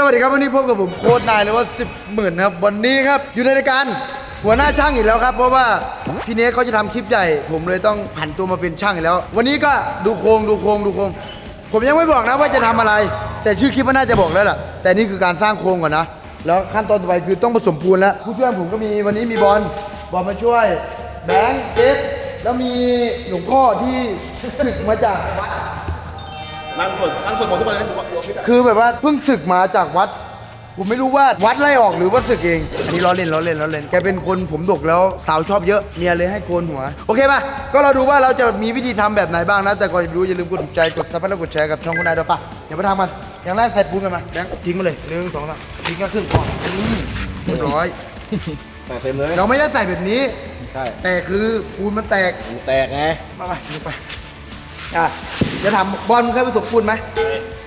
สวัสดีครับวันนี้พบกับผมโค้ดนายหรือว่า 10หมื่นครับวันนี้ครับอยู่ในรายการหัวหน้าช่างอีกแล้วครับ เพราะว่าพี่เนสเขาจะทำคลิปใหญ่ ผมเลยต้องผันตัวมาเป็นช่างอีกแล้ว วันนี้ก็ดูโครงดูโครงดูโครงผมยังไม่บอกนะว่าจะทำอะไร แต่ชื่อคลิปมันน่าจะบอกแล้วล่ะแต่นี่คือการสร้างโครงก่อนนะแล้วขั้นตอนต่อไปคือต้องผสมปูนแล้ว ผู้ช่วยผมก็มีวันนี้มีบอลบอลมาช่วยแบงค์เจสแล้วมีหลวงพ่อที่ศึกมาจากวัด นั่งสวดนั่งสวดมนต์ทุกวันเลยนะผมว่าคือแบบว่าเพิ่งศึกมาจากวัด ผมไม่รู้ว่าวัดไล่ออกหรือว่าศึกเองอันนี้ล้อเล่นล้อเล่นล้อเล่นแกเป็นคนผมดกแล้วสาวชอบเยอะเมียเลยให้โกนหัว โอเคป่ะก็เราดูว่าเราจะมีวิธีทำแบบไหนบ้างนะ แต่ก่อนจะดูอย่าลืมกดถูกใจกดซับและกดแชร์กับช่องคุณนายด้วยป่ะเดี๋ยวมาทำมันอย่างแรกใส่ปูนกันมาแบงค์ทิ้งมาเลยหนึ่งสองสามทิ้งก็ขึ้นก่อนอืมเรียบร้อยแต่เต็มเลยเราไม่ได้ใส่แบบนี้ ใช่แต่คือปูนมันแตกหูแตกไงมาไปลงไปอะ จะทำบอลมึงเคยผสมปูนไหม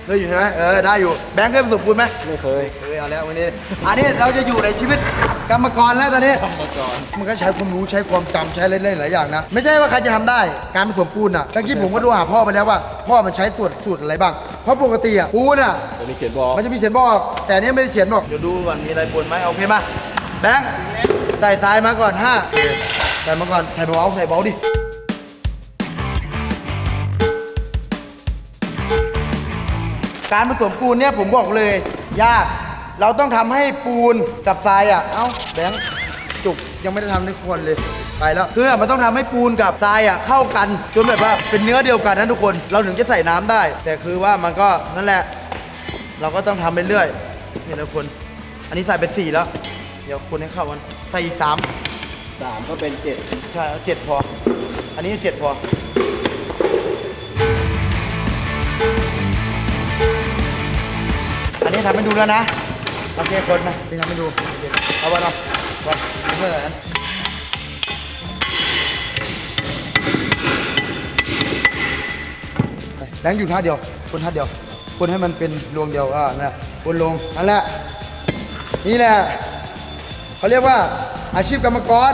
เคยอยู่ใช่ไหมเออได้อยู่แบงค์เคยผสมปูนไหมไม่เคยเคยเอาแล้ววันนี้ อันนี้เราจะอยู่ในชีวิตกรรมกรแล้วตอนนี้กรรมกรมันก็ใช้ความรู้ใช้ความจำใช้เล่นๆหลายอย่างนะ ไม่ใช่ว่าใครจะทำได้การผสมปูนอะตะกี้ผมก็ดูหาพ่อไปแล้วว่า พ่อมันใช้สูตรสูตรอะไรบ้าง เพราะปกติอะปูนอะจะมีเขียนบอกมันจะมีเขียนบอก แต่อันนี้ไม่ได้เขียนบอกเดี๋ยวดูก่อนมีอะไรปนไหมโอเคมาแบงค์ใส่ทรายมาก่อนห้าใส่มาก่อนใส่เบาๆใส่เบาดิ การผสมปูนเนี่ยผมบอกเลย ยาก เราต้องทำให้ปูนกับทรายอะ เอ้าแบงค์จุกยังไม่ได้ทำในควรเลย ไปแล้ว คือมันต้องทำให้ปูนกับทรายอะเข้ากันจนแบบว่าเป็นเนื้อเดียวกันนะทุกคน เราถึงจะใส่น้ำได้ แต่คือว่ามันก็นั่นแหละ เราก็ต้องทำไปเรื่อยเนี่ยนะคน อันนี้ใส่เป็นสี่แล้ว เดี๋ยวคนให้เข้ากันใส่อีกสาม สามก็เป็นเจ็ดใช่เอาเจ็ดพอ อันนี้เจ็ดพอ ทำให้ดูแล้วนะโอเคคนนะนี่ทำให้ดูเอาวันเอาวันเพื่ออะไรนั้นแรงอยู่ท่าเดียวคนท่าเดียวคนให้มันเป็นรวงเดียวอ่านั่นแหละคนลงนั่นแหละนี่แหละเขาเรียกว่าอาชีพกรรมกร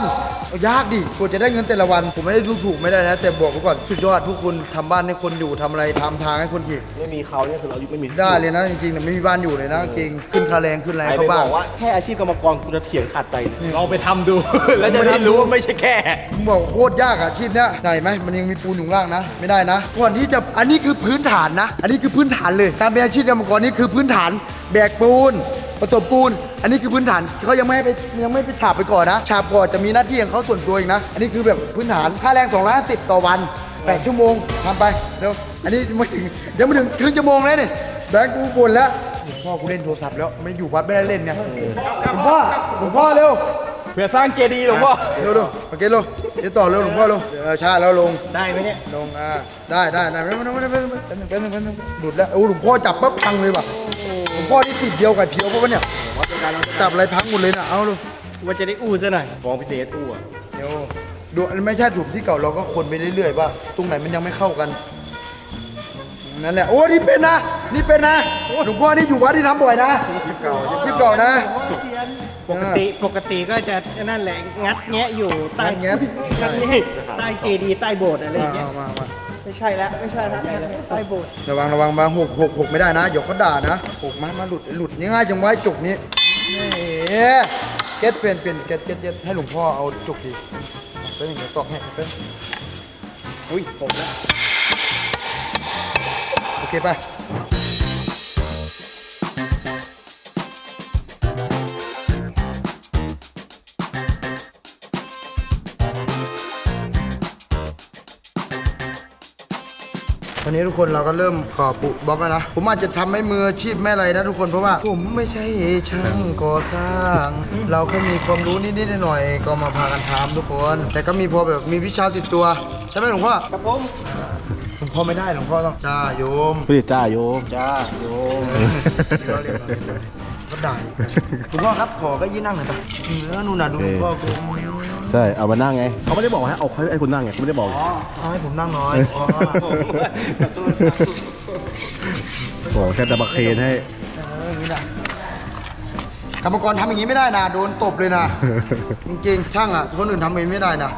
เอายากดิกว่าจะได้เงินแต่ละวัน ผมไม่ได้ดูถูกไม่ได้นะ แต่บอกไว้ก่อนสุดยอดทุกคนทำบ้านให้คนอยู่ทำอะไรทำทางให้คนขี่ไม่มีเขาเนี่ยคือเราไม่มีได้เลยนะจริงๆเนี่ยไม่มีบ้านอยู่เลยนะจริงขึ้นค่าแรงขึ้นอะไรใครเขาไปบบ้าง อกว่าแค่อาชีพกรรมกรกูจะเถียงขาดใจเลย ลองไปทำดู แล้วจะได้รู้ว่าไม่ใช่แค่ ผมบอกโคตรยากอะอาชีพเนี้ยได้ไหมมันยังมีปูนอยู่ข้างล่างนะ ไม่ได้นะก่อนที่จะอันนี้คือพื้นฐานนะ อันนี้คือพื้นฐานเลยการเป็นอาชีพกรรมกรนี่คือพื้นฐาน แบกปูนผสมปูน อันนี้คือพื้นฐานเขายังไม่ให้ไปยังไม่ไปฉาบไปก่อนนะ ฉาบก่อนจะมีหน้าที่ของเขาส่วนตัวเองนะ อันนี้คือแบบพื้นฐานค่าแรง2 5 0ต่อวัน8ชั่วโมงทำไปเร็วอันนี้ไม่ถึงยังไม่ถึงครึ่งชั่วโมงเลยนี่แบงค์กูบ่นแล้วหลวงพ่อกูเล่นโทรศัพท์แล้วไม่อยู่วัดไม่ได้เล่นเนี่ยหลวงพ่อหลวงพ่อเร็วเพื่อสร้างเจดีย์หลวงพ่อเร็วเร็วโอเคเร็วเดี๋ยวต่อเร็วหลวงพ่อเร็วเออช้าแล้วลงได้ไหมเนี่ยลงอ่าได้ได้ได้ไม่ไม่ไม่ไม่ไม่เป็นเป็นเป็นเป็นหลุดแล้วโอ้หลวงพ่อจับปั๊บพังเลยว่ะหลวง พ่อที่สิบเดียวกับเพียวเพราะว่าเนี่ยจับอะไรพังหมดเลยนะเอาดูว่าจะได้อู้ซะหน่อยฟ้องพี่เดชอู้อะเดี๋ยวดูอันไม่ใช่ถูกที่เก่าเราก็คนไปเรื่อยๆว่าตรงไหนมันยังไม่เข้ากันนั่นแหละโอ้นี่เป็นนะนี่เป็นนะหลวงพ่อนี่อยู่วัดที่ทำบ่อยนะคลิปเก่าคลิปเก่านะปกติปกติก็จะนั่นแหละงัดแงะอยู่ใต้งัดแงะงัดแงะใต้เจดีย์ใต้โบสถ์อะไรอย่างเงี้ยมามามา ไม่ใช่แล้วไม่ใช่แล้วใต้โบสถ์ระวังระวังมาหกหกหกไม่ได้นะเดี๋ยวเขาด่านะหกมามาหลุดหลุดง่ายจังไว้จุกนี้นี่เก็ตเปลี่ยนเปลี่ยนเก็ตเก็ตเก็ตให้หลวงพ่อเอาจุกทีเป็นอย่างนี้ตอกให้เป็นอุ้ยผมแล้วโอเคไป อนนี้ทุกคนเราก็เริ่มก่อปุบล็อกแล้วนะ ผมอาจจะทำให้มืออาชีพแม่อะไรนะทุกคนเพราะว่า ผมไม่ใช่ช่างก่อสร้าง เราแค่มีความรู้นิดๆหน่อยๆก็มาพากันทำทุกคน แต่ก็มีพอแบบมีวิชาติดตัว ใช่ไหมหลวงพ่อครับผมหลวงพ่อไม่ได้หลวงพ่อต้องจ้าโยมพี่จ้าโยมจ้าโยมก็ได้หลวงพ่อครับขอก็ยี่นั่งหน่อยปะเนื้อนู่นน่ะดูหลวงพ่อกู ใช่เอามานั่งไงเขาไม่ได้บอกให้เอาให้คุณนั่งไงเขาไม่ได้บอกอ๋อเอาให้ผมนั่งหน่อยอ๋อโอ้แค่ตะบักเคนให้เอออย่างนี้แหละกรรมกรทำอย่างนี้ไม่ได้นะโดนตบเลยนะ จริงๆช่างอะคนอื่นทำเองไม่ได้นะ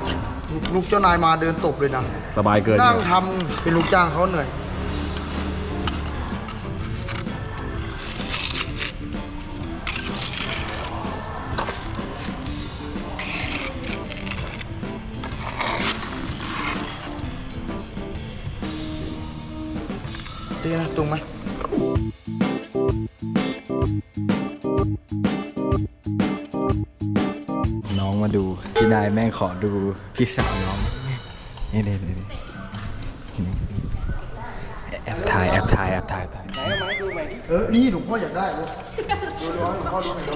ลูกเจ้านายมาเดินตบเลยนะสบายเกินนั่งทำเป็นลูกจ้างเขาเหนื่อย ตรงไหมน้องมาดู พี่นายแม่งขอดูพี่สาวน้องนี่นี่นี่แอบถ่ายแอบถ่ายแอบถ่ายถ่ายเออ นี่หลวงพ่ออยากได้เลยดูดูให้หลวงพ่อดูหน่อยดู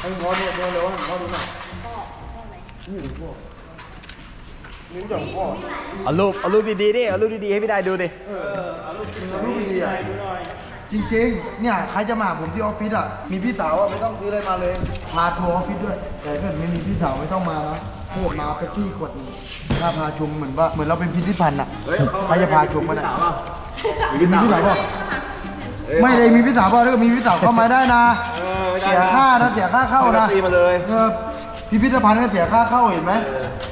ให้หลวงพ่อดูดูเลยว่าหลวงพ่อดูหน่อยนี่หลวงพ่อ นี่รู้จักหลวงพ่อเอารูปเอารูปดีๆดิเอารูปดีๆให้พี่นายดูดิมันรูปดีอะจริงๆ เนี่ยใครจะมาหาผมที่ออฟฟิศอะ มีพี่สาวอะไม่ต้องซื้ออะไรมาเลย พาทัวร์ออฟฟิศด้วย แต่ถ้าเกิดไม่มีพี่สาวไม่ต้องมานะถ้าเกิดมาไปที่ขวดหนึงถ้าพาชมเหมือนว่าเหมือนเราเป็นพิพิธภัณฑ์อะใครจะพาชมมันอะมีพี่สาวเปล่าไม่เลยมีพี่สาวเปล่าถ้าเกิดมีพี่สาวเข้ามาได้นะ เสียค่านะเสียค่าเข้านะตีมาเลย เออ พิพิธภัณฑ์ก็เสียค่าเข้าเห็นไหม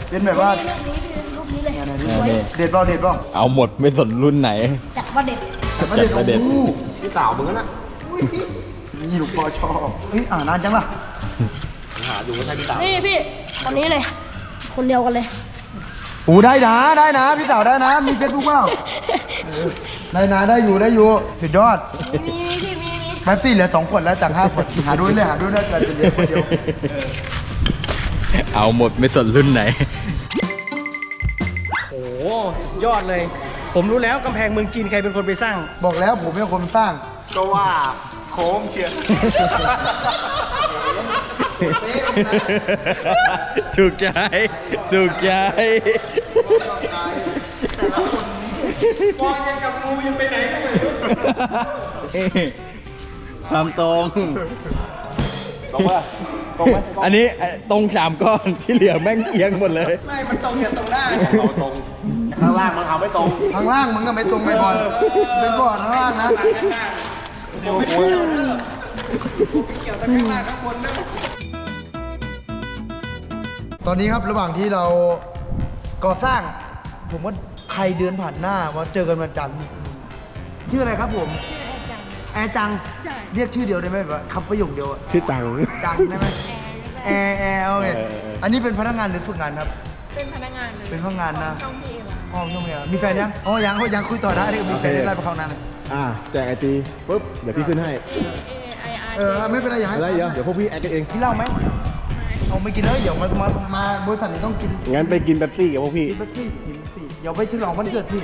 เป็นแบบว่ารูปนี้เลยรูปนี้เลยเด็ดเปล่าเด็ดเปล่าเอาหมดไม่สนรุ่นไหน จัดว่าเด็ดแต่ไม่เด็ดจัดประเด็นโอ้โหพี่สาวมึงน่ะนี่ลูกพ่อชอบเฮ้ยอ่านนานจังล่ะหาอยู่ไม่ใช่พี่สาวนี่พี่ตอนนี้เลย คนเดียวกันเลยโอ้ได้นะได้นะพี่สาวได้นะ มีเฟซบุ๊กเปล่าเออได้นะได้อยู่ได้อยู่สุดยอดมีมีพี่มีมีแป๊บซี่เหลือสองขวดแล้วจากห้าขวดหาด้วยเลยหาด้วยนะเกิดจะเหลือคนเดียว เอาหมดไม่สนรุ่นไหน โอ้โหสุดยอดเลย ผมรู้แล้วกำแพงเมืองจีนใครเป็นคนไปสร้าง บอกแล้วผมเป็นคนสร้าง ก็ว่าโค้งเชียร์ถูกใจถูกใจ มองยังกับงูยังไปไหนก็ไม่รู้ความตรงตรงป่ะ ตรงไหมอันนี้เอ่อตรงสามก้อนที่เหลือแม่งเอียงหมดเลย ไม่มันตรงเนี่ยตรงได้เราตรงข้างล่างมันทำไม่ตรงข้างล่างมึงก็ไม่ตรงไปก่อนเป็นก่อนข้างล่างนะตอนนี้ครับระหว่างที่เราก่อสร้าง ผมว่าใครเดินผ่านหน้าว่าเจอกันวันจันทร์ชื่ออะไรครับผม แอร์จังเรียกชื่อเดียวได้ไหมแบบว่าคำประโยคเดียวอะชื่อจัง จังได้ไหมแอร์แอร์โอเคเออเออเอออั อันนี้เป็นพนักงานหรือฝึกงานครับ เป็นพนักงานเลยเป็นพนักงานนะช่องพี่เอวอะอ๋อช่วงเมียมีแฟนยังอ๋อยังยังคุยต่อนะเดี๋ยวมีแฟนได้ไล่ไปเข้านั้นเลยอ่าแจกไอจีปุ๊บเดี๋ยวพี่ขึ้นให้เอไออาร์เออไม่เป็นไรอย่าให้อะไรเดี๋ยวเดี๋ยวพวกพี่แอดกันเอง กินเหล้าไหมเอาไม่กินเลยเดี๋ยวมามามาบริษัทนี้ต้องกินงั้นไปกินเป๊ปซี่กับพวกพี่ กินเป๊ปซี่กินเป๊ปซี่เดี๋ยวไปฉลองวันเกิดพี่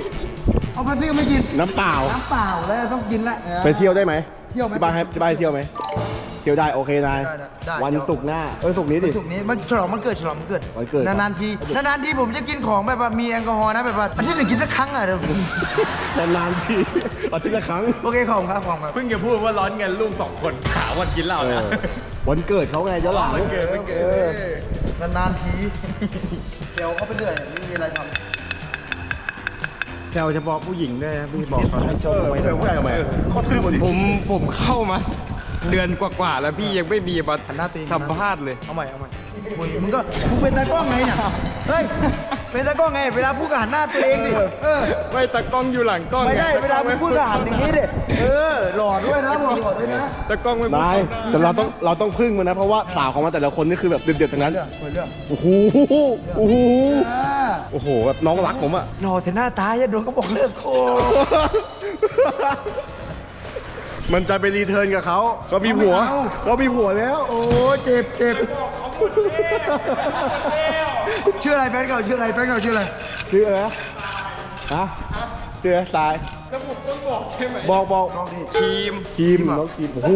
เอาเป๊ปซี่ก็ไม่กิน น้ำเปล่า น้ำเปล่าแล้วต้องกินละไปเที่ยวได้ไหมเที่ยวไหมที่บ้านให้ที่บ้านให้เที่ยวไหมเที่ยวได้โอเคนายได้ได้ได้ วันศุกร์หน้าเออศุกร์นี้วัดินศุกร์นี้มันฉลองวันเกิดฉลองวันเกิดวันเกิด นานๆทีนานๆทีผมจะกินของแบบว่ามีแอลกอฮอล์นะแบบว่าอาทิตย์หนึ่งกินสักครั้งอะเดี๋ยวนานๆทีอาทิตย์ละครั้ง โอเคขอบคุณครับขอบคุณครับ เพิ่งจะพูดว่าร้อนเงินลูกสองคนหาวันกินเหล้าเอนะอวันเกิดเขาไงเจ้าหลังวันเกิดวันเกิด ออนานๆที เดี๋ยวเขาไปเรื่อยไม่มีอะไรทำ แซวเฉพาะผู้หญิงด้วยนะพี่บอกเขาให้ชเอมอไว้เออผู้ใหญ่ทำไมเขาทื่อหมดดิผมผมเข้ามาเดือนกว่าๆแล้วพี่ยังไม่มีมาหันหน้าตีนสัมภาษณ์เลย เอาใหม่เอาใหม่มึงมึงก็มึงเป็นตากล้องไงเนี่ยเฮ้ยเป็นตากล้องไง เวลาพูดก็หันหน้าตัวเองดิเออไม่ตากล้องอยู่หลังกล้องไม่ได้งเวลามึงพูดก็หันอย่างนี้ดิเออหล่อด้วยนะหล่อหล่อด้วยนะตากล้องไม่พูดนายแต่เราต้องเราต้องพึ่งมันนะเพราะว่าสาวของมันแต่ละคนนี่คือแบบเดือดๆทั้งนั้นเรื่องเรื่องโอ้โหโอ้โหอ่า โอ้โหแบบน้องรักผมอะหล่อแต่หน้าตายอะโดนเขาบอกเลิกโคมันจะไปรีเทิร์นกับเขาก็มีผัวก็มีผัวแล้ว โอ้เจ็บเจ็บชื่ออะไรแฟนเก่าชื่ออะไรแฟนเก่าชื่ออะไรชื่ออะไรนะฮะชื่ออะไรทรายแล้วผมต้องบอกใช่ไหมบอกบอกลองดิทีมทีมน้องทีมโอ้โห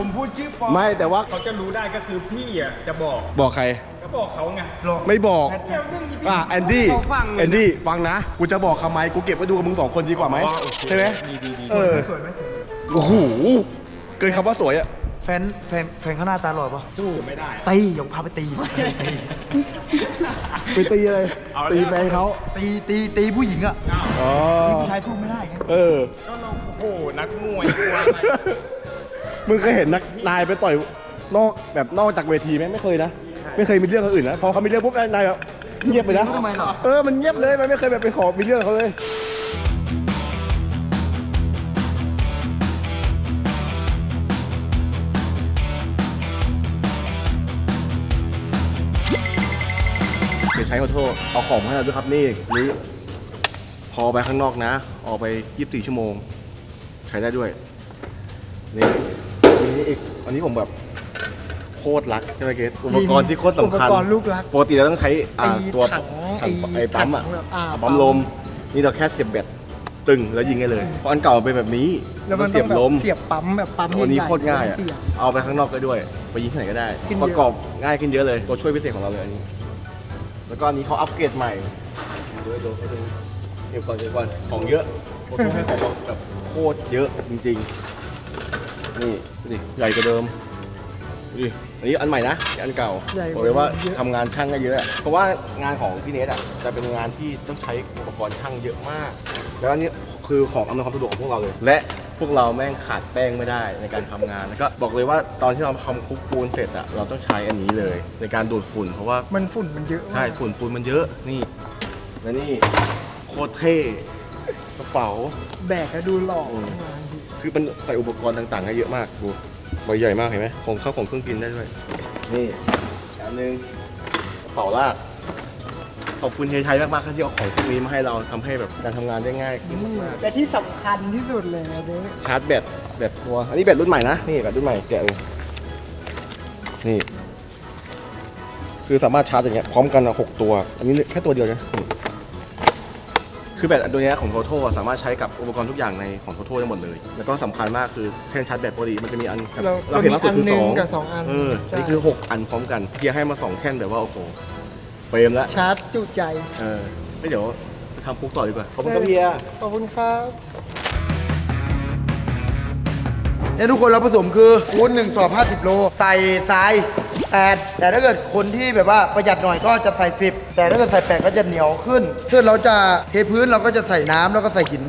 ผมพูดชื่อฟอร์มไม่แต่ว่าเขาจะรู้ได้ก็คือพี่อะจะบอกบอกใคร ก็บอกเขาไงไม่บอกอะแอนดี้เขาฟังเลยนะแอนดี้ฟังนะ กูจะบอกทำไมกูเก็บไว้ดูกับมึงสองคนดีกว่าไหมอ๋อโอเคใช่ไหมดีดีดีเออสวยไหมสวยไหมโอ้โหเกินคำว่าสวยอะแฟนแฟนแฟนเขาหน้าตาหล่อปะสู้ไม่ได้ตีเดี๋ยวพาไปตีไปตีเลยเอาแล้วตีแฟนเขาตีตีตีผู้หญิงอะอ๋อผู้ชายสู้ไม่ได้ไงเออก็เราโอ้โหนักมวยกลัวอะไร มึงเคยเห็นนักนายไปต่อยนอกแบบนอกจากเวทีไหมไม่เคยนะไม่เคยมีเรื่องคนอื่นนะพอเขามีเรื่องปุ๊บนายแบบเงียบไปนะทำไมหรอเออมันเงียบเลยมันไม่เคยแบบไปขอมีเรื่องเขาเลยดี๋ยวใช้ขอโทษเอาของมาให้เราด้วยครับนี่นี่พอไปข้างนอกนะ ออกไป 24 ชั่วโมง ใช้ได้ด้วย นี่ มีนี่อีก อันนี้ผมแบบโคตรรักใช่ไหมเกศอุปกรณ์ที่โคตรสำคัญอุปกรณ์ลูกรักปกติเราต้องใช้อ่าไอ้ตัวถังถังไอ้ไอ้ปั๊มอะถังแบบอ่าปั๊มลม นี่เราแค่เสียบแบตตึงแล้วยิงได้เลยเพราะอันเก่ามันเป็นแบบนี้แล้วมันเสีต้อยงแบบบลมเสียบปั๊มแบบปั๊มวันนี้ใหญ่ๆโคตรง่ายอะเสีบเอาไปข้างนอกได้ด้วย ไปยิงที่ไหนก็ได้ขึ้นเยอะประกอบง่ายขึ้นเยอะเลยตัวช่วยพิเศษของเราเลยอันนี้ แล้วก็อันนี้เขาอัปเกรดใหม่ดูดูดูเดี๋ยวก่อนเดี๋ยวก่อนของเยอะผมต้องให้ของแบบโคตรเยอะจริงๆ นี่ดูดิใหญ่กว่าเดิมดูดิอันนี้อันใหม่นะอันเก่าใหญ่กว่าบอกเลยว่าเยอะ ทำงานช่างก็เยอะ เพราะว่างานของพี่เนทอะจะเป็นงานที่ต้องใช้อุปกรณ์ช่างเยอะมาก แล้วอันนี้คือของอำนวยความสะดวกของพวกเราเลย และพวกเราแม่งขาดแป้งไม่ได้ในการทำงานแล้วก็บอกเลยว่าตอนที่เราทำคุกปูนเสร็จอะเราต้องใช้อันนี้เลย ในการดูดฝุ่นเพราะว่า มันฝุ่นมันเยอะมากใช่ฝุ่นปูนมันเยอะนี่และนี่โคตรเท่กระเป๋าแบกแล้วดูหล่ออืม คือมันใส่อุปกรณ์ต่างๆให้เยอะมากดูใบใหญ่มากเห็นไหมของข้าวของเครื่องกินได้ด้วย นี่อันหนึงกระเป๋าลากขอบคุณเฮียชัยมากๆที่เอาของพวกนี้มาให้เราทำให้แบบการทำงานได้ง่ายขึ้นมากแต่ที่สำคัญที่สุดเลยนะเด้ๆชาร์จแบตแบตตัว อันนี้แบตรุ่นใหม่นะ นี่แบตรุ่นใหม่แกะเลยนี่ คือสามารถชาร์จอย่างเงี้ยพร้อมกันอะหกตัว อันนี้แค่ตัวเดียวนะนี่ คือแบตตัวเนี้ยของโทโทสามารถใช้กับอุปกรณ์ทุกอย่างในของโทโทได้หมดเลย แล้วก็สำคัญมากคือแท่นชาร์จแบตปกติมันจะมีอันกับเราเราเห็นล่าสุดคือมีสอันหองนึ่งกับสองอันเออใช่ นี่คือ 6 อันพร้อมกันเพียให้มา2แท่นแบบว่าโอ้โหเฟรมแล้วชาร์จจุใจ เออไม่เดี๋ยวไปทำคุกต่อดีกว่าขอบคุณครับเพีย ขอบคุณครับเนี่ยทุกคนเราผสมคือปูนหนึ่งสอบ 50 โล ใส่ทราย แปดแต่ถ้าเกิดคนที่แบบว่าประหยัดหน่อยก็จะใส่ 10 แต่ถ้าเกิดใส่แปดก็จะเหนียวขึ้นเพื่อเราจะเทพื้นเราก็จะใส่น้ำแล้วก็ใส่หิน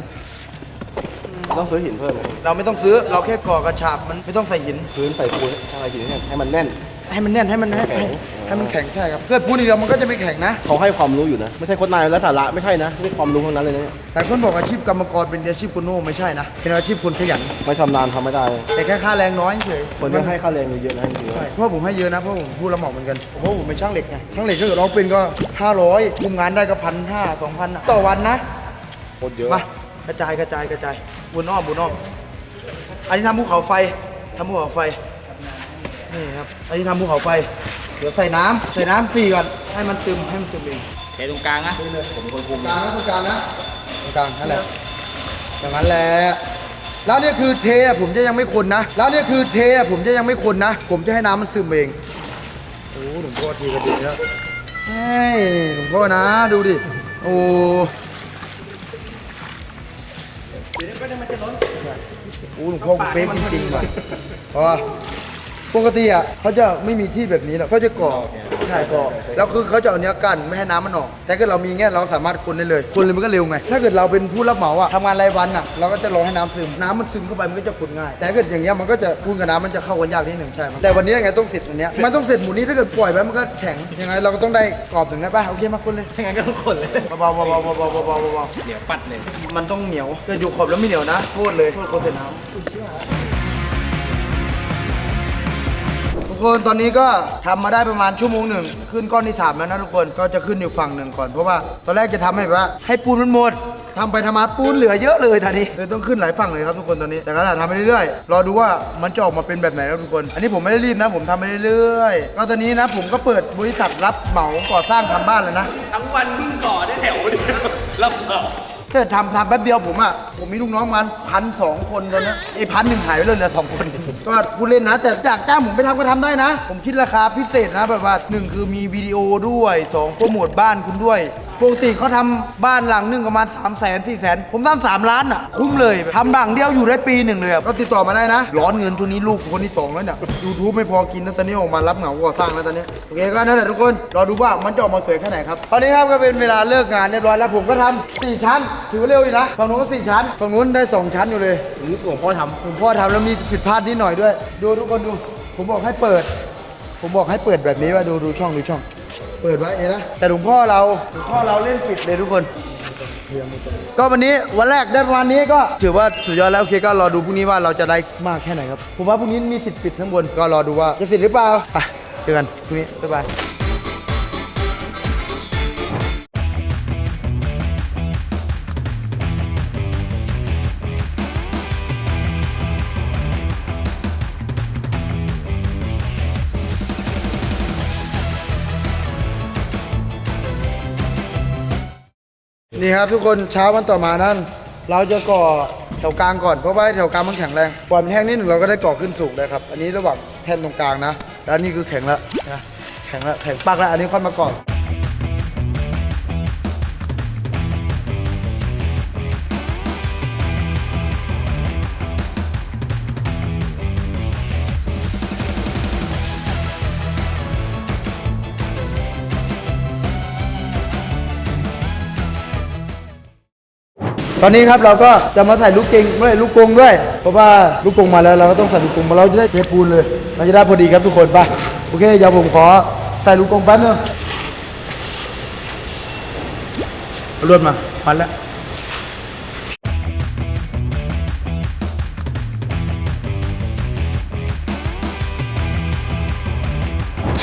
ต้องซื้อหินเพิ่มไหมเราไม่ต้องซื้อเราแค่ก่อกระฉาบมันไม่ต้องใส่หิน พื้นใส่ปูนอะไรหินเนี่ยให้มันแน่น ให้มันแน่นให้มันให้แข็งให้ให้มันแข็งใช่ครับเพื่อปูนอีกเดียวมันก็จะไม่แข็งนะ เขาให้ความรู้อยู่นะ ไม่ใช่โคตรนายและสาระไม่ใช่นะนี่ความรู้ทั้งนั้นเลยนะเนี่ยแต่คนบอกอาชีพกรรมกรเป็นอาชีพคนโง่ไม่ใช่นะ เป็นอาชีพคนขยัน ไม่ชำนาญทำไม่ได้แต่แค่ค่าแรงน้อยเฉยคนที่ให้ค่าแรงเยอะๆนะจริงๆใช่นะเพราะผมให้เยอะนะเพราะผมพูดละเหมาเหมือนกันเพราะผมเป็นช่างเหล็กไงช่างเหล็กถ้าเกิดร้องเป็นก็ 500คุมงานได้ก็พันห้าสองพันต่อวันนะโคตรเยอะมากระจายกระจายกระจายบุญอ้อมบุญอ้อมอันนี้ทำภูเขาไฟทำภูเขาไฟ นี่ครับอันนี้ทำภูเขาไฟ เดี๋ยวใส่น้ำใส่น้ำสี่ก่อน ให้มันซึมให้มันซึมเองเทตรงกลางนะผมเป็นคนคุมกลางนะตรงกลางนะตรงกลางนั่นแหละอย่างนั้นแหละแล้วเนี่ยคือเทอะผมจะยังไม่คนนะ แล้วเนี่ยคือเทอะผมจะยังไม่คนนะ ผมจะให้น้ำมันซึมเองโอ้หลวงพ่อทีกระดิแล้วเฮ้ยหลวงพ่อนะดูดิ โอ้โอ้หลวงพ่อกูเป๊กจริงๆว่ะเพราะว่า ปกติอะเขาจะไม่มีที่แบบนี้หรอกเขาจะก่อใช่ก่อแล้วคือเขาจะเอาเนี้ยกั้นไม่ให้น้ำมันออก แต่ถ้าเรามีเงี้ยเราสามารถคนได้เลยคนเลยมันก็เร็วไง ถ้าเกิดเราเป็นผู้รับเหมาอะทำงานรายวันอะเราก็จะรอให้น้ำซึมน้ำมันซึมเข้าไปมันก็จะคนง่าย แต่ถ้าเกิดอย่างเงี้ยมันก็จะปูนกับน้ำมันจะเข้ากันยากนิดหนึ่งใช่ไหมแต่วันนี้ยังไงต้องเสร็จอันเนี้ยมันต้องเสร็จหมูนี้ถ้าเกิดปล่อยไว้มันก็แข็งยังไงเราก็ต้องได้กรอบหนึ่งนะป่ะโอเคมาคนเลยงั้นก็ต้องคนเลยเบาๆเบาๆเบาๆเบาๆเบาๆเบาเดี๋ยวปัดเลยๆมันต้องเหนียวเกิดอยู่ขอบแล้วไม่เหนียวนะโทษเลยโทษคนเสร็จน้ำ คนตอนนี้ก็ทำมาได้ประมาณชั่วโมงหนึ่งขึ้นก้อนที่สามแล้วนะทุกคนก็จะขึ้นอยู่ฝั่งหนึ่งก่อนเพราะว่าตอนแรกจะทำให้แบบว่าให้ปูนมันหมดทำไปทำมาปูนเหลือเยอะเลยตอนนี้เลยต้องขึ้นหลายฝั่งเลยครับทุกคนตอนนี้แต่ก็ทำไปเรื่อยๆรอดูว่ามันจะออกมาเป็นแบบไหนครับทุกคน อันนี้ผมไม่ได้รีบนะ ผมทำไปเรื่อยๆก็ตอนนี้นะผมก็เปิดบริษัทรับเหมาก่อสร้างทำบ้านเลยนะ ทั้งวันวิ่งก่อได้แถวเดียวรับเหมา ถ้าทำทำแป๊บเดียวผมอะ ผมมีลูกน้องมันพันสองคนตอนนี้ไอ้พันหนึ่งหายไปเลยเหลือสองคน ก็พูดเล่นนะ แต่อยากจ้างผมไปทำก็ทำได้นะ ผมคิดราคาพิเศษนะแบบว่าหนึ่งคือมีวิดีโอด้วยสองโปรโมทบ้านคุณด้วย ปกติเขาทำบ้านหลังหนึ่งประมาณ3 0 0 0 0 0 4 0 0 0 0ผมทำสามล้านอะ คุ้มเลยทำหลังเดียวอยู่ได้ปีหนึ่งเลยอะก็ติดต่อมาได้นะ ร้อนเงินช่วงนี้ลูกคนที่สองแล้วเนี่ยยูทูบไม่พอกินแล้วตอนนี้ออกมารับเหงาก่อสร้างแล้วตอนนี้โอเคก็นั่นแหละทุกคนรอดูว่ามันจะออกมาสวยแค่ไหนครับตอนนี้ครับก็เป็นเวลาเลิกงานเรียบร้อยแล้วผมก็ทำสี่ชั้น ถือว่าเร็วอยู่นะฝั่งนู้นก็สี่ชั้นฝั่งนู้นได้สองชั้นอยู่เลยนี่หลวงพ่อทำ ผมพ่อทำแล้วมีผิดพลาดนิดหน่อยด้วย ดูทุกคนดู ผมบอกให้เปิด ผมบอกให้เปิดแบบนี้ว่าดูดูช่องดูช่อง เปิดไว้เองนะแต่หลวงพ่อเราหลวงพ่อเราเล่นปิดเลยทุกคน ก็วันนี้วันแรกได้ประมาณนี้ก็ถือว่าสุดยอดแล้วโอเคก็รอดูพรุ่งนี้ว่าเราจะได้มากแค่ไหนครับผมว่าพรุ่งนี้มีสิทธิ์ปิดทั้งบนก็รอดูว่าจะสิทธิ์หรือเปล่าไปเจอกันพรุ่งนี้บ๊ายบาย นี่ครับทุกคนเช้าวันต่อมานั้น เราจะก่อแถวกลางก่อนเพราะว่าแถวกลางมันแข็งแรงปล่อยมันแห้งนิดหนึ่งเราก็ได้ก่อขึ้นสูงได้ครับอันนี้ระหว่างแท่นตรงกลางนะแล้วนนี่คือแข็งแล้วนะแข็งแล้วแข็งปักแล้วอันนี้ค่อยมาก่อน ตอนนี้ครับเราก็จะมาใส่ลูกเกงด้วยลูกกงด้วย เพราะว่าลูกกงมาแล้วเราก็ต้องใส่ลูกกงมาเราจะได้เทปูนเลยมันจะได้พอดีครับทุกคนไปโอเคเดี๋ยวผมขอใส่ลูกกงแป๊บนึงเอาลวดมาปันแล้ว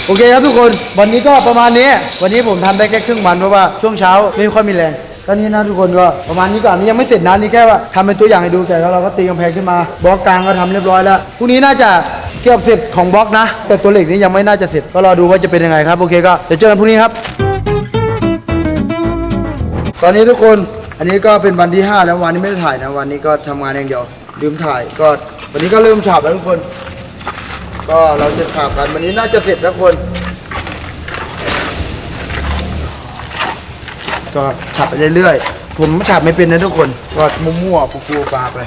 โอเคครับทุกคน วันนี้ก็ประมาณนี้ วันนี้ผมทำได้แค่ครึ่งวันเพราะว่าช่วงเช้าไม่ค่อยมีแรง ตอนนี้นะทุกคนก็ประมาณนี้ก่อนนี่ยังไม่เสร็จนะนี่แค่ว่าทำเป็นตัวอย่างให้ดูแต่แล้วเราก็ตีกำแพงขึ้นมาบล็อกกลางก็ทำเรียบร้อยแล้วพรุ่งนี้น่าจะเกือบเสร็จของบล็อกนะ แต่ตัวเหล็กนี้ยังไม่น่าจะเสร็จก็รอดูว่าจะเป็นยังไงครับโอเคก็เดี๋ยวเจอกันพรุ่งนี้ครับ ตอนนี้ทุกคนอันนี้ก็เป็นวันที่ 5 แล้ววันนี้ไม่ได้ถ่ายนะวันนี้ก็ทำงานอย่างเดียวลืมถ่ายก็วันนี้ก็เริ่มฉาบแล้วทุกคน ก็เราจะฉาบกันวันนี้น่าจะเสร็จแล้วคน ก็ฉาบไปเรื่อยๆ ผมฉาบไม่เป็นนะทุกคน ก็มั่วๆปูๆปลาไป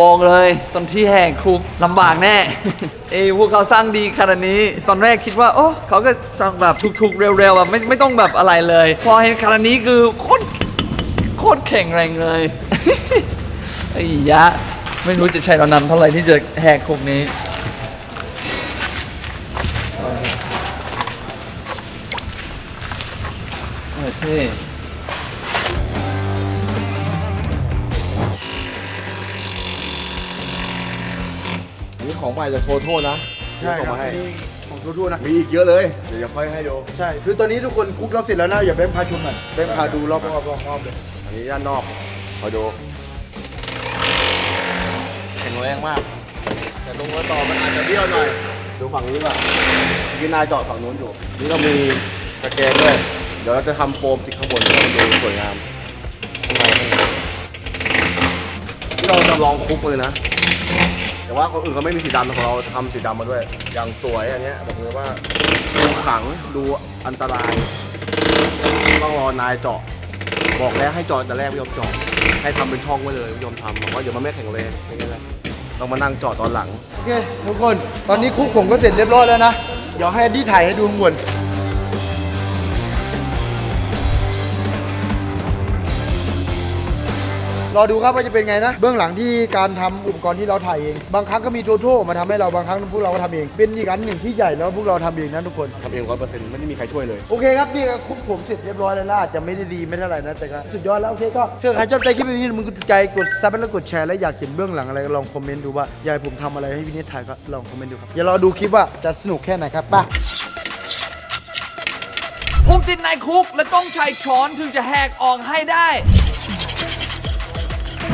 บอกเลยตอนที่แหกคุกลำบากแน่ เอ้พวกเขาสร้างดีขนาดนี้ ตอนแรกคิดว่า โอ้เขาก็สร้างแบบถูกๆ เร็วๆแบบไม่ไม่ต้องแบบอะไรเลย พอเห็นขนาดนี้คือโคตรโคตรแข็งแรงเลยไอ้ยะ ไม่รู้จะใช้เรานำเท่าไหร่ที่จะแหกคุกนี้เออเท่ ของใหม่จากโทโทนะใช่ครับส่งมาให้อันนี้ของทั่วๆนะ มีอีกเยอะเลย เดี๋ยวจะค่อยให้ดู ใช่ คือตอนนี้ทุกคนคุกเราเสร็จแล้วนะ อย่าแบงค์พาชมหน่อยแบงค์พาดูรอบๆรอบๆเลยอันนี้ด้านนอกคอยดู แข็งแรงมาก แต่ตรงหัวต่อมันอาจจะเบี้ยวหน่อย ดูฝั่งนี้ป่ะพี่นายเจาะฝั่งนู้นอยู่ นี่ก็มีตะแกรงด้วย เดี๋ยวเราจะทำโฟมติดข้างบนให้มันดูสวยงามข้างในข้างในที่เราจำลองคุกเลยนะ แต่ว่าคนอื่นเขาไม่มีสีดำแต่ของเราทำสีดำมาด้วย อย่างสวยอันเนี้ยแบบนี้ว่าดูขลังดูอันตรายต้องรอนายเจาะ บอกแล้วให้เจาะแต่แรกไม่ยอมเจาะให้ทำเป็นช่องไว้เลยไม่ยอมทำบอกว่าเดี๋ยวมันไม่แข็งแรงอย่างเงี้ยแหละต้องมานั่งเจาะตอนหลังโอเคทุกคน ตอนนี้คุกผมก็เสร็จเรียบร้อยแล้วนะ เดี๋ยวให้ดี้ถ่ายให้ดูข้างบน รอดูครับว่าจะเป็นไงนะ เบื้องหลังที่การทำอุปกรณ์ที่เราถ่ายเอง บางครั้งก็มีโทโทมาทำให้เราบางครั้งพวกเราก็ทำเอง เป็นอีกอันหนึ่งที่ใหญ่แล้วพวกเราทำเองนะทุกคนทำเองร้อยเปอร์เซ็นต์ไม่ได้มีใครช่วยเลยโอเคครับนี่ก็คุกผมเสร็จเรียบร้อยแล้วล่ะอาจจะไม่ได้ดีไม่เท่าไหร่นะแต่ก็สุดยอดแล้วโอเคก็ถ้าใครชอบใจคลิปนี้มึงกดถูกใจกดซับแล้วกดแชร์และอยากเห็นเบื้องหลังอะไรก็ลองคอมเมนต์ดูว่าอยากให้ผมทำอะไรให้พี่นิดถ่ายก็ลองคอมเมนต์ดูครับอย่ารอดูคลิปว่าจะสนุกแค่ไหนครับไป่ะผมติดในคุกและต้องใช้ช้อนถึงจะแหกออกให้ได้